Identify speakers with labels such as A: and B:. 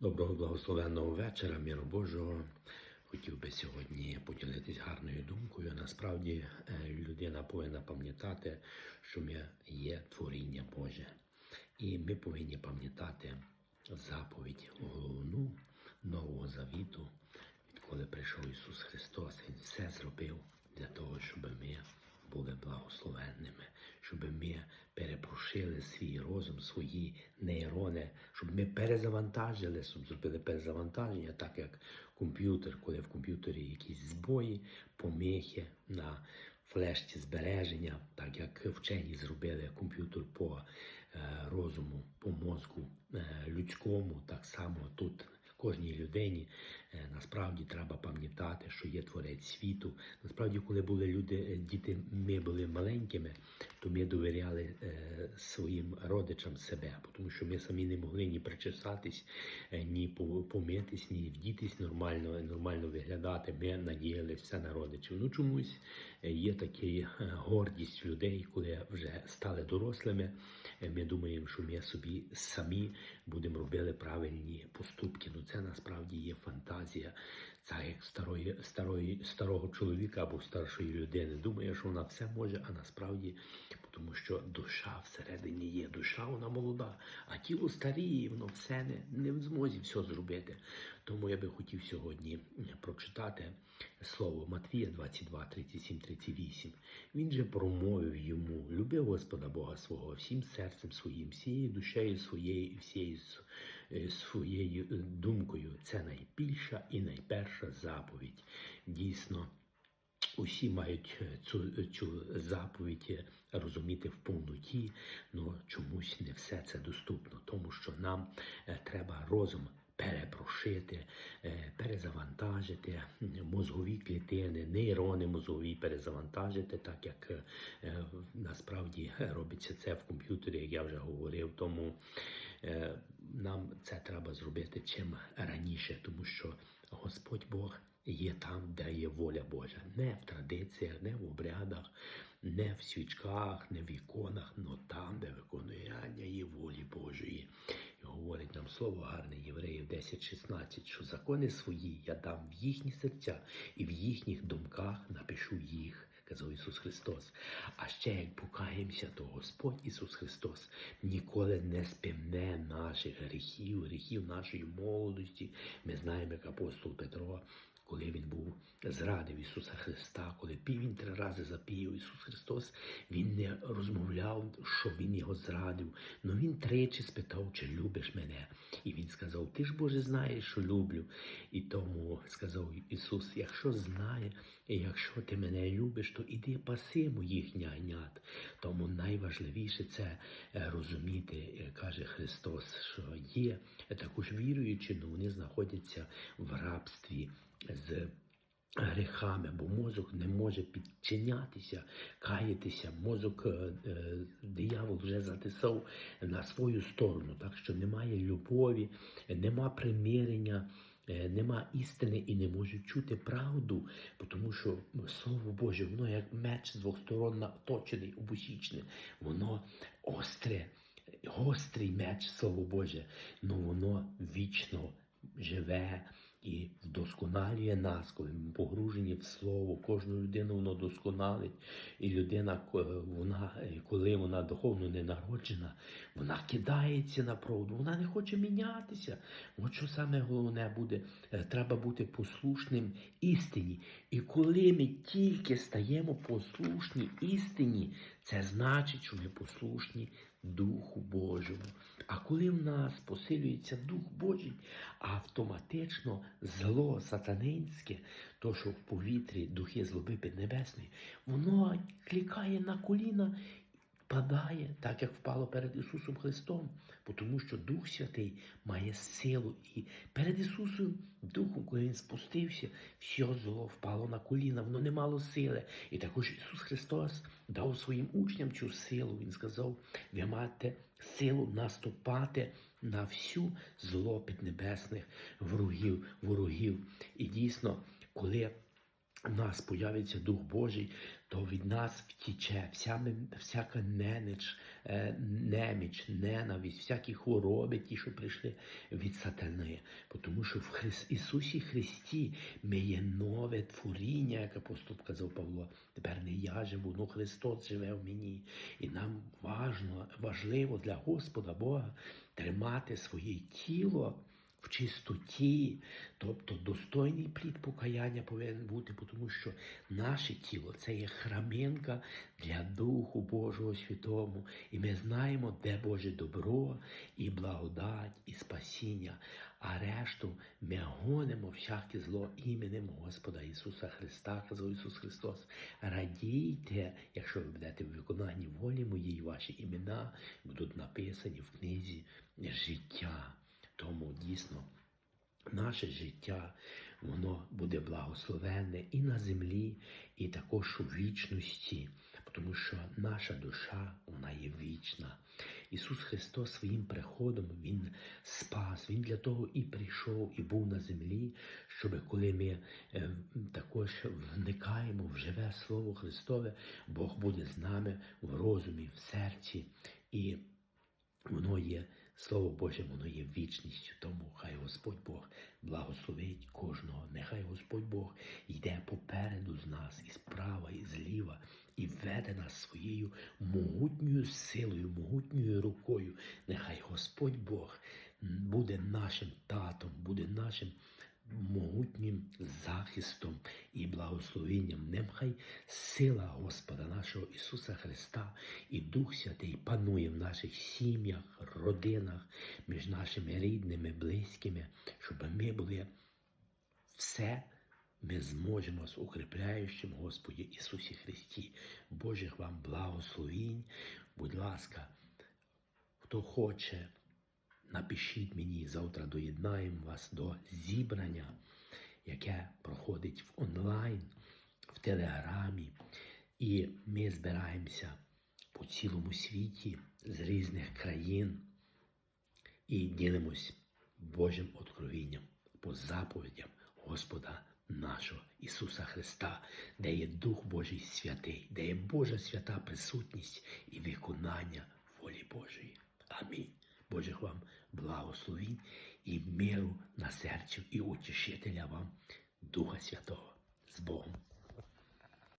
A: Доброго благословенного вечора, міру Божого. Хотів би сьогодні поділитись гарною думкою. Насправді е, людина повинна пам'ятати, що ми є творіння Боже. І ми повинні пам'ятати заповідь головну Нового Завіту, відколи прийшов Ісус Христос. Він все зробив для того, щоб ми були благословенними, щоб ми перепрошили свій розум, свої нейрони, щоб ми перезавантажили, щоб зробили перезавантаження, так як комп'ютер, коли в комп'ютері якісь збої, помихи на флешці збереження, так як вчені зробили комп'ютер по е, розуму, по мозку е, людському, так само тут. Кожній людині е, насправді треба пам'ятати, що є творець світу. Насправді, коли були люди, е, діти, ми були маленькими, то ми довіряли е, своїм родичам себе, тому що ми самі не могли ні причесатись, ні помитись, ні вдітись нормально, нормально виглядати. Ми надіялися на родичів. Ну чомусь є така гордість людей, коли вже стали дорослими. Ми думаємо, що ми собі самі будемо робити правильні поступки. Це насправді є фантазія. Це як старої, старої, старого чоловіка або старшої людини. Думає, що вона все може, а насправді, тому що душа всередині є. Душа вона молода, а тіло старіє, воно все не, не в змозі все зробити. Тому я би хотів сьогодні прочитати слово Матвія 22, 37, 38. Він же промовив йому: люби Господа Бога свого всім серцем своїм, всією душею своєю і всією своєю е, думкою. Це найбільша і найперша заповідь. Дійсно. Усі мають е, цю, цю заповідь е, розуміти в повноті, але чомусь не все це доступно, тому що нам е, треба розум перепрошити, е, перезавантажити мозгові клітини, нейрони мозгові перезавантажити, так як е, е, насправді робиться це в комп'ютері, як я вже говорив. Тому е, нам це треба зробити чим раніше, тому що Господь Бог є там, де є воля Божа, не в традиціях, не в обрядах, не в свічках, не в іконах, але там, де виконування є волі Божої. І говорить нам слово гарне Євреїв 10.16, що закони свої я дам в їхні серця і в їхніх думках напишу їх. Ісус Христос. А ще як покаємося, то Господь Ісус Христос ніколи не співне наших гріхів, гріхів нашої молодості. Ми знаємо, як апостол Петро, коли він був зрадив Ісуса Христа, коли пів він три рази запів Ісус Христос, він не розмовляв, що Він його зрадив. але він тричі спитав, чи любиш мене. І він сказав: Ти ж Боже знаєш, що люблю. І тому сказав Ісус: якщо знає, і якщо ти мене любиш, то іди паси моїх нягнят. Тому найважливіше це е, розуміти, е, каже Христос, що є також віруючі, але вони знаходяться в рабстві з грехами, бо мозок не може підчинятися, каятися. Мозок е, е, диявол вже затисав на свою сторону, так що немає любові, нема примирення. е, Нема істини і не можуть чути правду, тому що Слово Боже, воно як меч з двох сторон наточений, обусічне, воно остре, гострий меч, Слово Боже, але воно вічно живе і вдосконалює нас, коли ми погружені в слово. Кожну людину воно досконалить. І людина, вона, коли вона духовно не народжена, вона кидається на правду, вона не хоче мінятися. От що саме головне буде, е, треба бути послушним істині. І коли ми тільки стаємо послушні істині, це значить, що ми послушні Духу Божому. А коли в нас посилюється Дух Божий, автоматично зло сатанинське, то, що в повітрі духи злоби піднебесної, воно клікає на коліна падає, так як впало перед Ісусом Христом, тому що Дух Святий має силу. І перед Ісусом Духом, коли Він спустився, все зло впало на коліна, воно не мало сили. І також Ісус Христос дав своїм учням цю силу. Він сказав: ви маєте силу наступати на всю зло піднебесних ворогів, ворогів. І дійсно, коли в нас появиться Дух Божий, то від нас втіче вся, всяка ненич, е, неміч, ненависть, всякі хвороби, ті, що прийшли від сатани. Тому що в Хрис... Ісусі Христі ми є нове творіння, як апостол казав Павло. Тепер не я живу, но Христос живе в мені. І нам важно, важливо для Господа Бога тримати своє тіло в чистоті, тобто достойний плід покаяння повинен бути, тому що наше тіло це є храминка для Духу Божого Святому. І ми знаємо, де Боже добро і благодать, і спасіння. А решту ми гонимо всяке зло іменем Господа Ісуса Христа, казав Ісус Христос. Радійте, якщо ви будете в виконанні волі моїй, ваші імена будуть написані в книзі життя. Тому дійсно наше життя воно буде благословенне і на землі, і також у вічності, тому що наша душа вона є вічна. Ісус Христос своїм приходом Він спас, Він для того і прийшов, і був на землі, щоб коли ми е, також вникаємо в живе Слово Христове, Бог буде з нами в розумі, в серці. І Воно є, Слово Боже, воно є вічністю. Тому хай Господь Бог благословить кожного. Нехай Господь Бог йде попереду з нас, і справа, і зліва, і веде нас своєю могутньою силою, могутньою рукою. Нехай Господь Бог буде нашим татом, буде нашим могутнім захистом і благословенням. Нехай сила Господа нашого Ісуса Христа і Дух Святий панує в наших сім'ях, родинах, між нашими рідними, близькими, щоб ми були все. Ми зможемо з укріпляючим Господі Ісусі Христі. Божих вам благословінь. Будь ласка, хто хоче, напишіть мені, завтра доєднаємо вас до зібрання, яке проходить в онлайн, в телеграмі. І ми збираємося по цілому світі з різних країн і ділимось Божим откровінням по заповідям Господа нашого Ісуса Христа, де є Дух Божий святий, де є Божа свята присутність і виконання волі Божої. Амінь. Божих вам благословінь і миру на серцю, і утішителя вам Духа Святого з Богом.